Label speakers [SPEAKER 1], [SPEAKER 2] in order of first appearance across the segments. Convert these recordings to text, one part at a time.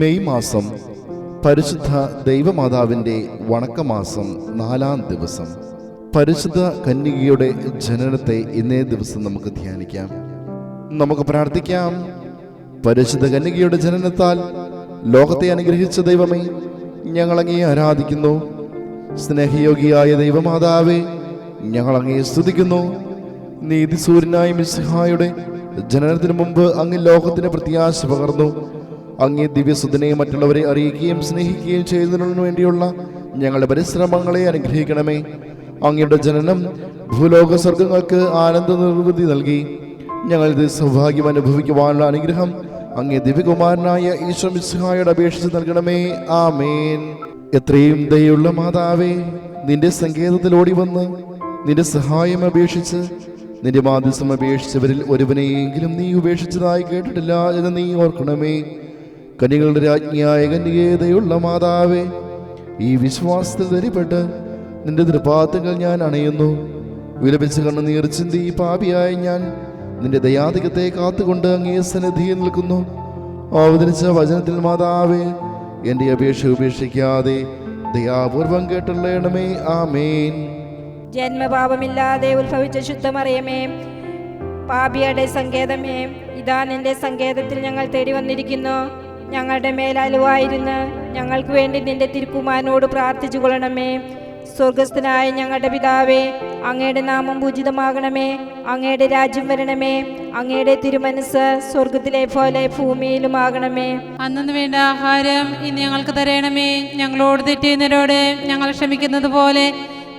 [SPEAKER 1] May മാസം പരിശുദ്ധ ദൈവമാതാവിന്റെ വണക്കമാസം നാലാം ദിവസം. പരിശുദ്ധ കന്യകയുടെ ജനനത്തെ ഇന്നേ ദിവസം നമുക്ക് ധ്യാനിക്കാം. നമുക്ക് പ്രാർത്ഥിക്കാം. പരിശുദ്ധ കന്യകയുടെ ജനനത്താൽ ലോകത്തെ അനുഗ്രഹിച്ച ദൈവമേ ഞങ്ങളങ്ങേ ആരാധിക്കുന്നു. സ്നേഹയോഗിയായ ദൈവമാതാവേ ഞങ്ങളങ്ങേ സ്തുതിക്കുന്നു. നീതിസൂര്യനായ മിസ്ഹായുടെ ജനനത്തിന് മുമ്പ് അങ്ങ് ലോകത്തിന് പ്രത്യാശ പകർന്നു. അങ്ങേ ദിവ്യസുദ്ധനെയും മറ്റുള്ളവരെ അറിയിക്കുകയും സ്നേഹിക്കുകയും ചെയ്യുന്നതിനു വേണ്ടിയുള്ള ഞങ്ങളുടെ പരിശ്രമങ്ങളെ അനുഗ്രഹിക്കണമേ. അങ്ങയുടെ ജനനം ഭൂലോക സ്വർഗങ്ങൾക്ക് ആനന്ദ നിർവൃതി നൽകി. ഞങ്ങളിത് സൗഭാഗ്യം അനുഭവിക്കുവാനുള്ള അനുഗ്രഹം അങ്ങേ ദിവ്യകുമാരനായ ഈശോ മിസ്ഹായോട് അപേക്ഷിച്ച് നൽകണമേ. ആമേൻ. എത്രയും ദയുള്ള മാതാവേ നിന്റെ സങ്കേതത്തിൽ ഓടി വന്ന് നിന്റെ സഹായം അപേക്ഷിച്ച് നിന്റെ മാധ്യസം അപേക്ഷിച്ചവരിൽ ഒരുവനെയെങ്കിലും നീ ഉപേക്ഷിച്ചതായി കേട്ടിട്ടില്ല എന്ന് നീ ഓർക്കണമേ. കനികളുടെ രാജ്ഞിയായ കന്യകേതയുള്ള മാതാവേ ഈ വിശ്വാസത്തിൽ ധരിപ്പെട്ട് നിന്റെ തൃപ്പാത്തങ്ങൾ ഞാൻ അണയുന്നു. വിലപിച്ച് കണ്ണുനീർ ചിന്തി പാപിയായ ഞാൻ നിന്റെ ദയാധികത്തെ കാത്തുകൊണ്ട് അങ്ങേ സന്നിധിയിൽ നിൽക്കുന്നു. അവതരിച്ച വചനത്തിൽ മാതാവേ എന്റെ അപേക്ഷ ഉപേക്ഷിക്കാതെ ദയാപൂർവം കേട്ടുള്ളണമേ ആമേൻ.
[SPEAKER 2] ജന്മപാപമില്ലാതെ ഉത്ഭവിച്ച ശുദ്ധമറിയമേ പാപിയുടെ സങ്കേതമേ ഇതാ നിന്റെ സങ്കേതത്തിൽ ഞങ്ങൾ തേടി വന്നിരിക്കുന്നു. ഞങ്ങളുടെ മേലലുവായിരുന്ന് ഞങ്ങൾക്ക് വേണ്ടി നിന്റെ തിരുക്കുമാരനോട് പ്രാർത്ഥിച്ചു കൊള്ളണമേ സ്വർഗസ്ഥനായ ഞങ്ങളുടെ പിതാവേ അങ്ങയുടെ നാമം പൂജിതമാകണമേ. അങ്ങയുടെ രാജ്യം വരണമേ. അങ്ങയുടെ തിരുമനസ് സ്വർഗത്തിലെ പോലെ ഭൂമിയിലും ആകണമേ
[SPEAKER 3] അന്നു വേണ്ട ആഹാരം ഇനി ഞങ്ങൾക്ക് തരണമേ. ഞങ്ങളോട് തെറ്റിയുന്നവരോട് ഞങ്ങൾ ക്ഷമിക്കുന്നത് പോലെ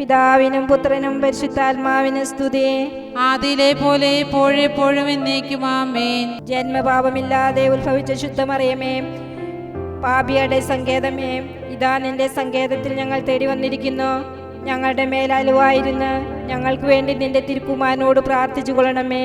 [SPEAKER 2] പിതാവിനും പുത്രനും പരിശുദ്ധാത്മാവിനും സ്തുതി.
[SPEAKER 3] ആദിയിലെ പോലെ എപ്പോഴെപ്പോഴും എന്നേക്കും ആമേൻ.
[SPEAKER 2] ജന്മപാപമില്ലാതെ ഉത്ഭവിച്ച ശുദ്ധമറിയമേ പാപിയുടെ സങ്കേതമേ ഇതാ നിന്റെ സങ്കേതത്തിൽ ഞങ്ങൾ തേടി വന്നിരിക്കുന്നു. ഞങ്ങളുടെ മേലാലുവായിരുന്നു ഞങ്ങൾക്ക് വേണ്ടി നിന്റെ തിരുക്കുമാരനോട് പ്രാർത്ഥിച്ചു കൊള്ളണമേ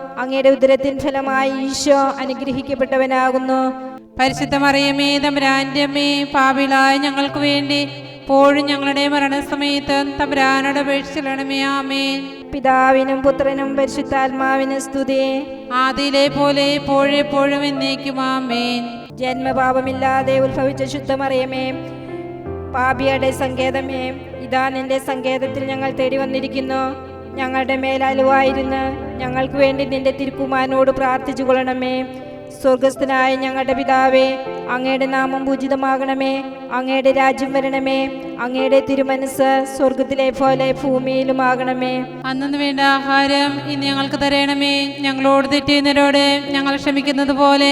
[SPEAKER 2] അങ്ങയുടെ ഉദരത്തിൻ ഫലമായി ഈശോ അനുഗ്രഹിക്കപ്പെട്ടവനാകുന്നു.
[SPEAKER 3] പരിശുദ്ധ മറിയമേ തമ്പുരാന്റെ അമ്മേ പാപിലായ ഞങ്ങൾക്ക് വേണ്ടി പോഴും ഞങ്ങളുടെ മരണസമയത്ത് തമ്പുരാനോട് അപേക്ഷിച്ചിടണമേ ആമേ
[SPEAKER 2] പിതാവിനും പുത്രനും പരിശുദ്ധാത്മാവിനും സ്തുതി.
[SPEAKER 3] ആദിയിലെ പോലെ എപ്പോഴെപ്പോഴും എന്നേക്കും ആമേൻ.
[SPEAKER 2] ജന്മപാപമില്ലാതെ ഉത്ഭവിച്ച ശുദ്ധമറിയമേ പാപിയുടെ സങ്കേതമേ ഇതാ നിന്റെ സങ്കേതത്തിൽ ഞങ്ങൾ തേടി വന്നിരിക്കുന്നു ഞങ്ങളുടെ മേലലുവായിരുന്ന് ഞങ്ങൾക്ക് വേണ്ടി നിന്റെ തിരുക്കുമാനോട് പ്രാർത്ഥിച്ചു കൊള്ളണമേ സ്വർഗസ്ഥനായ ഞങ്ങളുടെ പിതാവേ അങ്ങയുടെ നാമം പൂജിതമാകണമേ അങ്ങയുടെ രാജ്യം വരണമേ. അങ്ങയുടെ തിരുമനസ് സ്വർഗത്തിലെ പോലെ ഭൂമിയിലും ആകണമേ
[SPEAKER 3] അന്നു വേണ്ട ആഹാരം ഇന്ന് ഞങ്ങൾക്ക് തരണമേ. ഞങ്ങളോട് തെറ്റുന്നവരോട് ഞങ്ങൾ ക്ഷമിക്കുന്നത് പോലെ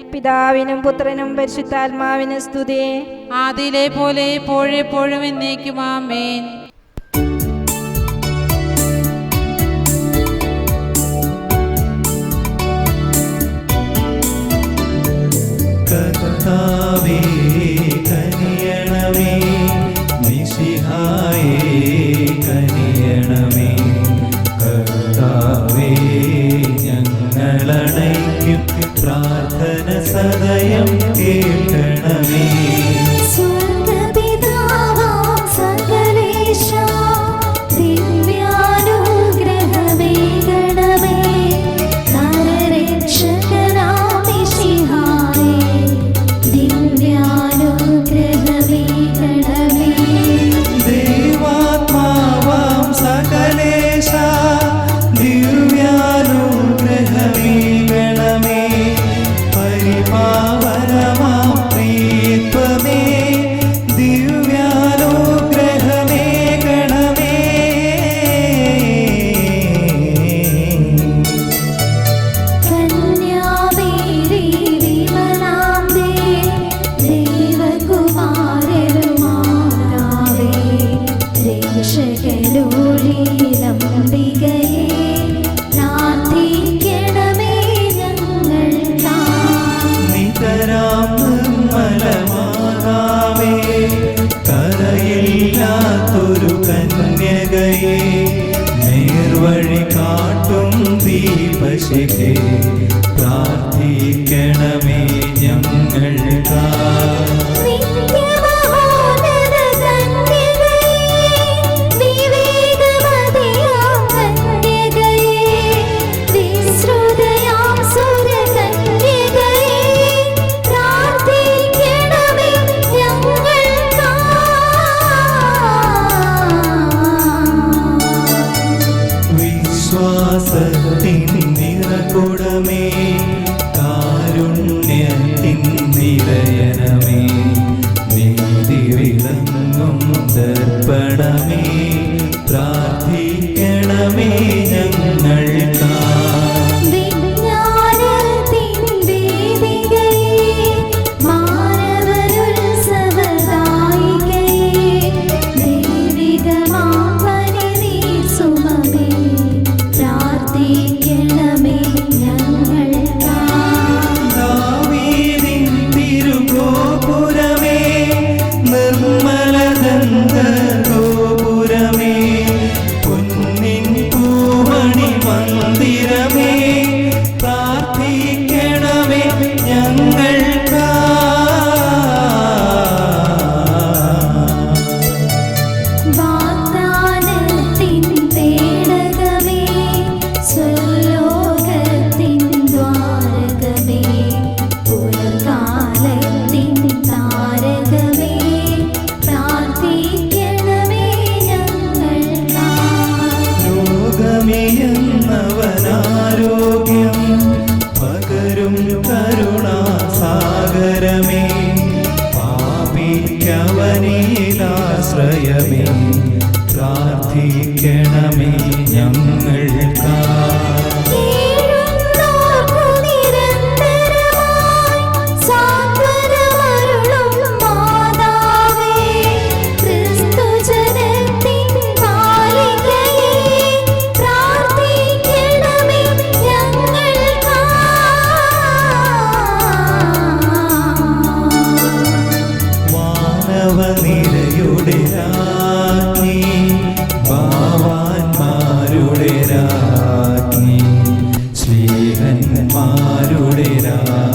[SPEAKER 2] പിതാവിനും പുത്രനും പരിശുദ്ധാത്മാവിനും സ്തുതി.
[SPEAKER 3] ആദിയിലെ പോലെ എപ്പോഴെപ്പോഴും എന്നേക്കും ആമേൻ.
[SPEAKER 4] കർത്താവേ സദയം കേൾക്കണമേ പ്രാർത്ഥിക്കണമേ 영원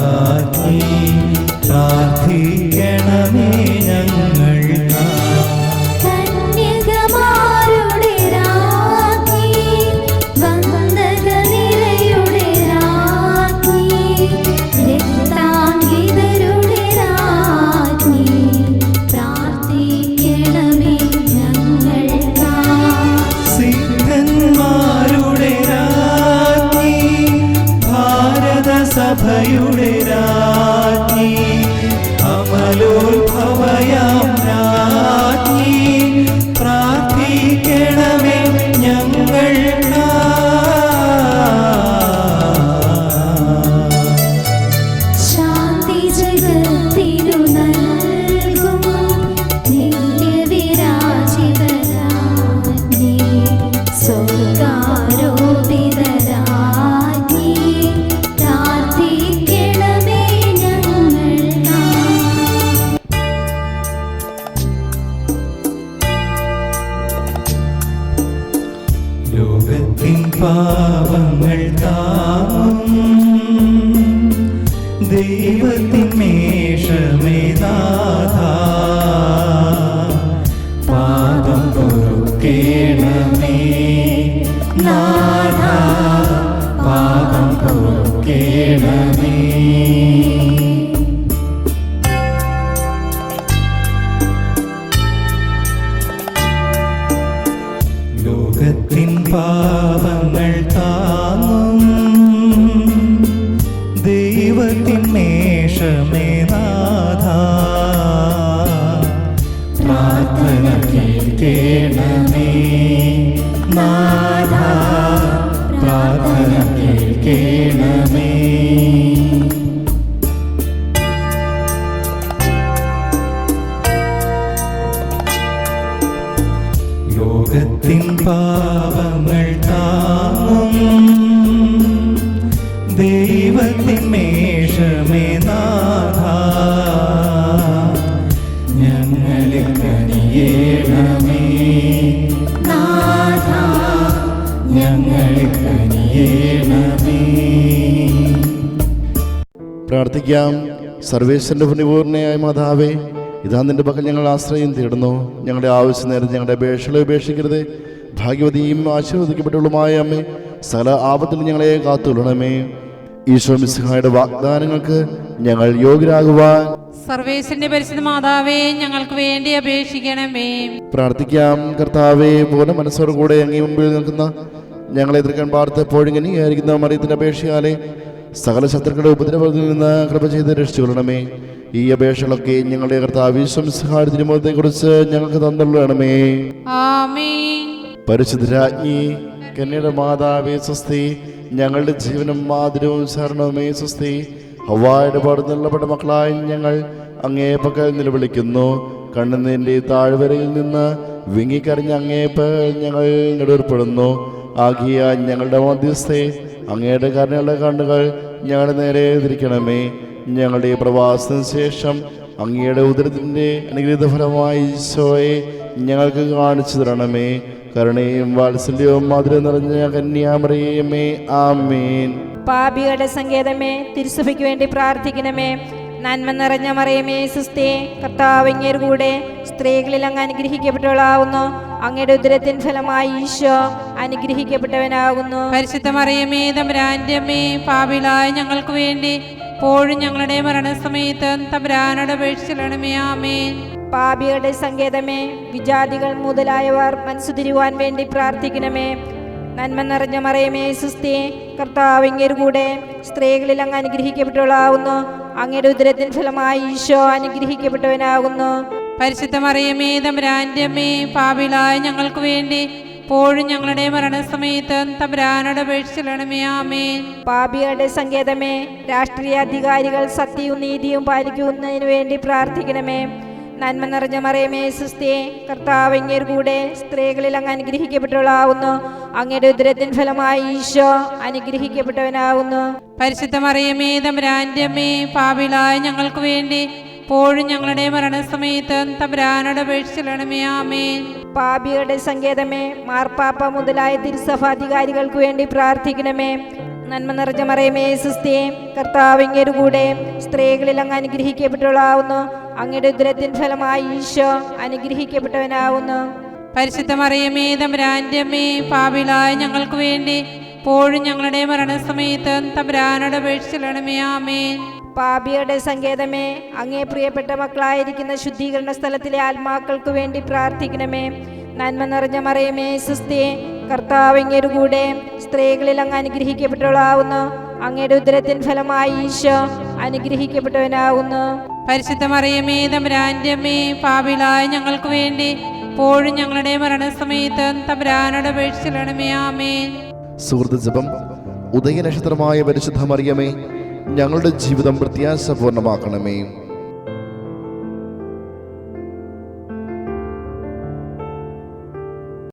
[SPEAKER 4] പൊറുക്കേണമേ നാഥ പാപം പൊറുക്കേണമേ
[SPEAKER 1] പ്രാർത്ഥിക്കാം സർവേശ്വരന്റെ പുണ്യപൂർണയായ മാതാവേ ഇതാ നിന്റെ പക്കൽ ഞങ്ങൾ ആശ്രയം തേടുന്നു. ഞങ്ങളുടെ ആവശ്യം നേരം ഞങ്ങളുടെ അപേക്ഷകളെ ഉപേക്ഷിക്കരുത്. ഭാഗ്യവതിയും ആശീർവദിക്കപ്പെട്ടുള്ളതുമായ അമ്മേ സകല ആപത്തിൽ ഞങ്ങളെ കാത്തുകൊള്ളണമേ. ഈശോ മിസ്ഹായുടെ വാഗ്ദാനങ്ങൾക്ക് ഞങ്ങൾ യോഗ്യരാകുവാൻ
[SPEAKER 3] സർവേശ്വരന്റെ പരിശുദ്ധ മാതാവേ ഞങ്ങൾക്ക് വേണ്ടി അപേക്ഷിക്കണമേ.
[SPEAKER 1] പ്രാർത്ഥിക്കാം. കർത്താവേ പൂർണ മനസ്സോടുകൂടെ അങ്ങേ മുമ്പിൽ നിൽക്കുന്ന ഞങ്ങളെ എതിർക്കാൻ പാർത്ത് എപ്പോഴും മറിയത്തിന്റെ അപേക്ഷയാലെ സകല ശത്രുക്കളുടെ ഉപദ്രവത്തിൽ നിന്ന് കൃപ ചെയ്ത് രക്ഷിച്ചുകൊള്ളണമേ. ഈ അപേക്ഷകളൊക്കെ ഞങ്ങളുടെ കർത്താവിശ്വംസഹാര തിരുമുഖത്തെക്കുറിച്ച് ഞങ്ങൾക്ക് തന്നുള്ളണമേ പരിശുദ്ധരാജ്ഞി കന്യയുടെ മാതാവേ സ്വസ്തി ഞങ്ങളുടെ ജീവനും മാതിരവും ശരണവുമേ സ്വസ്തി. ഹവായുടെ പാട് പാടുന്നുള്ളപ്പെട്ട മക്കളായ ഞങ്ങൾ അങ്ങേ പക്കൽ നിലവിളിക്കുന്നു. കണ്ണുനീരിന്റെ താഴ്വരയിൽ നിന്ന് വിങ്ങിക്കറിഞ്ഞ അങ്ങേപ്പ് ഞങ്ങൾ നെടുവർപ്പെടുന്നു ആകിയ ഞങ്ങളുടെ മധ്യസ്ഥെ അങ്ങയുടെ കരുണയുള്ള കണ്ണുകൾ ഞങ്ങളുടെ നേരെ തിരിക്കണമേ. ഞങ്ങളുടെ പ്രവാസത്തിന് ശേഷം അങ്ങയുടെ ഉദരത്തിന്റെ അനുഗ്രഹീത ഫലമായി ഈശോയെ ഞങ്ങൾക്ക് കാണിച്ചു തരണമേ. കരുണയും വാത്സല്യവും മധുരം നിറഞ്ഞ കന്യാമറിയമേ. ആമേൻ.
[SPEAKER 2] പാപികളുടെ സങ്കേതമേ തിരുസഭയ്ക്ക് വേണ്ടി പ്രാർത്ഥിക്കണമേ. നന്മ നിറഞ്ഞ മറിയമേ സുസ്ഥേ കർത്താവ് കൂടെ സ്ത്രീകളിൽ അങ്ങ് അനുഗ്രഹിക്കപ്പെട്ടവളാവുന്നു. അങ്ങയുടെ ഉദരത്തിൻ ഫലമായി ഈശോ അനുഗ്രഹിക്കപ്പെട്ടവനാകുന്നു
[SPEAKER 3] പരിശുദ്ധ മറിയമേ തമ്പുരാന്റെ അമ്മേ പാപിലായ ഞങ്ങൾക്ക് വേണ്ടി പോഴും ഞങ്ങളുടെ മരണസമയത്ത് തമ്പുരാനോട് അപേക്ഷിച്ചിടണമേ
[SPEAKER 2] പാപികളുടെ സങ്കേതമേ വിജാതികൾ മുതലായവർ മനസ്സുതിരുവാൻ വേണ്ടി പ്രാർത്ഥിക്കണമേ. നന്മ നിറഞ്ഞ മറയമേ സുസ്തി കർത്താവ് അങ്ങേര് കൂടെ സ്ത്രീകളിൽ അങ്ങ് അനുഗ്രഹിക്കപ്പെട്ടവളാവുന്നു. അങ്ങയുടെ ഉദരത്തിൻ ഫലമായി ഈശോ അനുഗ്രഹിക്കപ്പെട്ടവനാകുന്നു
[SPEAKER 3] പരിശുദ്ധ മറിയമേ തമ്പുരാന്റെ അമ്മേ പാപിലായ ഞങ്ങൾക്ക് വേണ്ടി പോഴും ഞങ്ങളുടെ മരണസമയത്ത് തമ്പുരാനോട് അപേക്ഷിച്ചിടണമേ ആമേ
[SPEAKER 2] പാപികളുടെ സങ്കേതമേ രാഷ്ട്രീയ അധികാരികൾ സത്യവും നീതിയും പാലിക്കുന്നതിന് വേണ്ടി പ്രാർത്ഥിക്കണമേ. നന്മ നിറഞ്ഞ മറിയമേ സുസ്ഥേ കർത്താവ് അങ്ങേർ കൂടെ സ്ത്രീകളിൽ അങ്ങ് അനുഗ്രഹിക്കപ്പെട്ടവളാവുന്നു അങ്ങയുടെ ഉദരത്തിൻ ഫലമായി ഈശോ അനുഗ്രഹിക്കപ്പെട്ടവനാവുന്നു.
[SPEAKER 3] പരിശുദ്ധ മറിയമേ തമ്പുരാന്റെ അമ്മേ ഞങ്ങൾക്ക് വേണ്ടി പോഴും ഞങ്ങളുടെ മരണസമയത്ത് തമ്പുരാനോട് അപേക്ഷിച്ചിടണമേ ആമേൻ.
[SPEAKER 2] പാപികളുടെ സങ്കേതമേ മാർപ്പാപ്പ മുതലായ തിരുസഭാധികാരികൾക്ക് വേണ്ടി പ്രാർത്ഥിക്കണമേ. നന്മ നിറഞ്ഞ മറിയമേ സുസ്ഥേ കർത്താവ് അങ്ങേരു കൂടെ സ്ത്രീകളിൽ അങ്ങ് അനുഗ്രഹിക്കപ്പെട്ടവളാവുന്നു അങ്ങയുടെ ഉദരത്തിൻ ഫലമായി ഈശോ അനുഗ്രഹിക്കപ്പെട്ടവനാവുന്നു.
[SPEAKER 3] പരിശുദ്ധ മറിയമേ തമ്പുരാന്റെ അമ്മേ പാപിലായ ഞങ്ങൾക്ക് വേണ്ടി പോഴും ഞങ്ങളുടെ മരണസമയത്ത് തമ്പുരാനോട് അപേക്ഷിച്ചിടണമേ ആമേ
[SPEAKER 2] പാപിയുടെ സങ്കേതമേ അങ്ങേ പ്രിയപ്പെട്ട മക്കളായിരിക്കുന്ന ശുദ്ധീകരണ സ്ഥലത്തിലെ ആത്മാക്കൾക്ക് വേണ്ടി പ്രാർത്ഥിക്കണമേ. നന്മ നിറഞ്ഞ മറിയമേ സുസ്ഥേ കർത്താവ് കൂടെ സ്ത്രീകളിൽ അങ്ങ് അനുഗ്രഹിക്കപ്പെട്ടവളാവുന്നു. അങ്ങയുടെ ഉദരത്തിൻ ഫലമായി ഈശോ അനുഗ്രഹിക്കപ്പെട്ടവനാവുന്നു.
[SPEAKER 3] പരിശുദ്ധ മറിയമേ അമ്മേ പാപിലായ ഞങ്ങൾക്ക് വേണ്ടി ഇപ്പോഴും ഞങ്ങളുടെ മരണസമയത്ത് തമ്പുരാനോട് അപേക്ഷിച്ചിടണമേ ആമേ
[SPEAKER 1] സുഹൃത്ത് ജപം ഉദയനക്ഷത്രമായ പരിശുദ്ധ മറിയമേ ഞങ്ങളുടെ ജീവിതം പ്രത്യാശപൂർണമാക്കണമേ